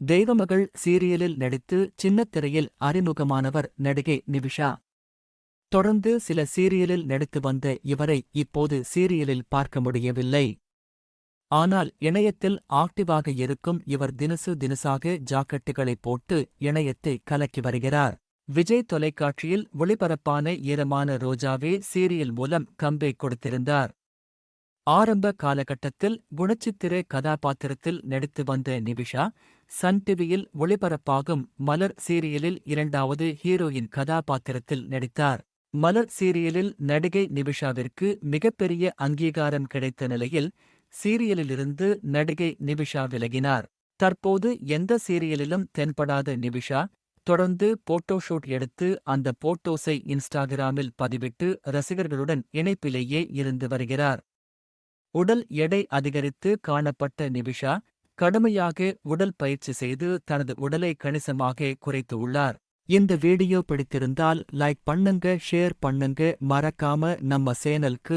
தெய்வமகள் சீரியலில் நடித்து சின்னத்திரையில் அறிமுகமானவர் நடிகை நிவிஷா. தொடர்ந்து சில சீரியலில் நடித்து வந்த இவரை இப்போது சீரியலில் பார்க்க முடியவில்லை. ஆனால் இணையத்தில் ஆக்டிவாக இருக்கும் இவர் தினசு தினசாக ஜாக்கெட்டுகளை போட்டு இணையத்தை கலக்கி வருகிறார். விஜய் தொலைக்காட்சியில் ஒளிபரப்பான ஈரமான ரோஜாவே சீரியல் மூலம் கம்பே கொடுத்திருந்தார். ஆரம்ப காலகட்டத்தில் குணச்சித்திர கதாபாத்திரத்தில் நடித்து வந்த நிவிஷா சன் டிவியில் ஒளிபரப்பாகும் மலர் சீரியலில் இரண்டாவது ஹீரோயின் கதாபாத்திரத்தில் நடித்தார். மலர் சீரியலில் நடிகை நிவிஷாவிற்கு மிகப்பெரிய அங்கீகாரம் கிடைத்த நிலையில் சீரியலிலிருந்து நடிகை நிவிஷா விலகினார். தற்போது எந்த சீரியலிலும் தென்படாத நிவிஷா தொடர்ந்து போட்டோஷூட் எடுத்து அந்த போட்டோஸை இன்ஸ்டாகிராமில் பதிவிட்டு ரசிகர்களுடன் இணைப்பிலேயே இருந்து வருகிறார். உடல் எடை அதிகரித்து காணப்பட்ட நிவிஷா கடுமையாக உடல் பயிற்சி செய்து தனது உடலை கணிசமாக குறைத்து உள்ளார். இந்த வீடியோ பிடித்திருந்தால் லைக் பண்ணுங்க ஷேர் பண்ணுங்க. மறக்காம நம்ம சேனலுக்கு